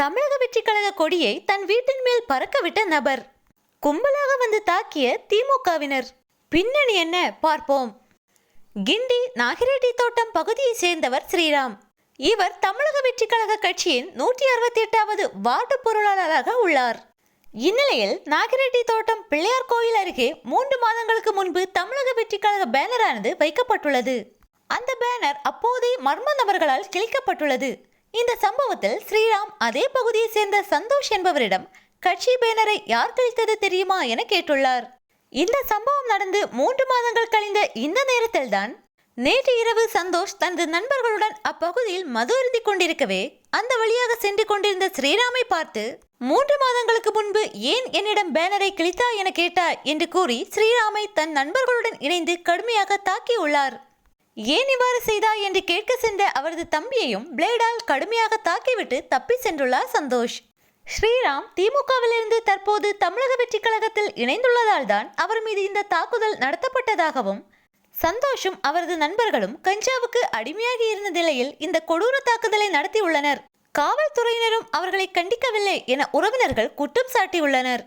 தமிழக வெற்றிக்கழக கொடியை தன் வீட்டின் மேல் பறக்கவிட்ட நபர். கும்பலாக வந்து தாக்கிய திமுகவினர். பின்னணி என்ன? பார்ப்போம். கிண்டி நாகிரெட்டி தோட்டம் பகுதியைச் சேர்ந்தவர் ஸ்ரீராம். இவர் தமிழக வெற்றிக்கழக கட்சியின் நூற்றி அறுபத்தி எட்டாவது வார்டு பொருளாளராக உள்ளார். இந்நிலையில் நாகிரெட்டி தோட்டம் பிள்ளையார் கோயில் அருகே மூன்று மாதங்களுக்கு முன்பு தமிழக வெற்றிக்கழக பேனரானது வைக்கப்பட்டுள்ளது. அந்த பேனர் அப்போதே மர்ம நபர்களால் கிழிக்கப்பட்டுள்ளது. இந்த சம்பவத்தில் ஸ்ரீராம் அதே பகுதியைச் சேர்ந்த சந்தோஷ் என்பவரிடம் கட்சி பேனரை யார் கழித்தது தெரியுமா என கேட்டுள்ளார். இந்த சம்பவம் நடந்து மூன்று மாதங்கள் கழிந்த இந்த நேரத்தில்தான் நேற்று இரவு சந்தோஷ் தனது நண்பர்களுடன் அப்பகுதியில் மது அருந்தி கொண்டிருக்கவே அந்த வழியாக சென்று கொண்டிருந்த ஸ்ரீராமை பார்த்து மூன்று மாதங்களுக்கு முன்பு ஏன் என்னிடம் பேனரை கிழித்தா என கேட்டா என்று கூறி ஸ்ரீராமை தன் நண்பர்களுடன் இணைந்து கடுமையாக தாக்கியுள்ளார். ஏன் இவ்வாறு செய்தாய் என்று கேட்க சென்ற அவரது தம்பியையும் பிளேடால் கடுமையாக தாக்கிவிட்டு தப்பி சென்றுள்ளார் சந்தோஷ். ஸ்ரீராம் திமுகவிலிருந்து தற்போது தமிழக வெற்றி கழகத்தில் இணைந்துள்ளதால் தான் அவர் மீது இந்த தாக்குதல் நடத்தப்பட்டதாகவும் சந்தோஷும் அவரது நண்பர்களும் கஞ்சாவுக்கு அடிமையாகி இருந்த நிலையில் இந்த கொடூர தாக்குதலை நடத்தியுள்ளனர். காவல்துறையினரும் அவர்களை கண்டிக்கவில்லை என உறவினர்கள் குற்றம் சாட்டியுள்ளனர்.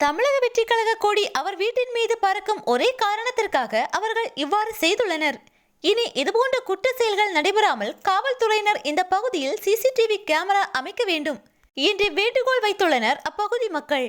தமிழக வெற்றி கழக கோடி அவர் வீட்டின் மீது பறக்கும் ஒரே காரணத்திற்காக அவர்கள் இவ்வாறு செய்துள்ளனர். இனி இதுபோன்ற குற்ற செயல்கள் நடைபெறாமல் காவல்துறையினர் இந்த பகுதியில் சிசிடிவி கேமரா அமைக்க வேண்டும். என்று வேண்டுகோள் வைத்துள்ளனர் அப்பகுதி மக்கள்.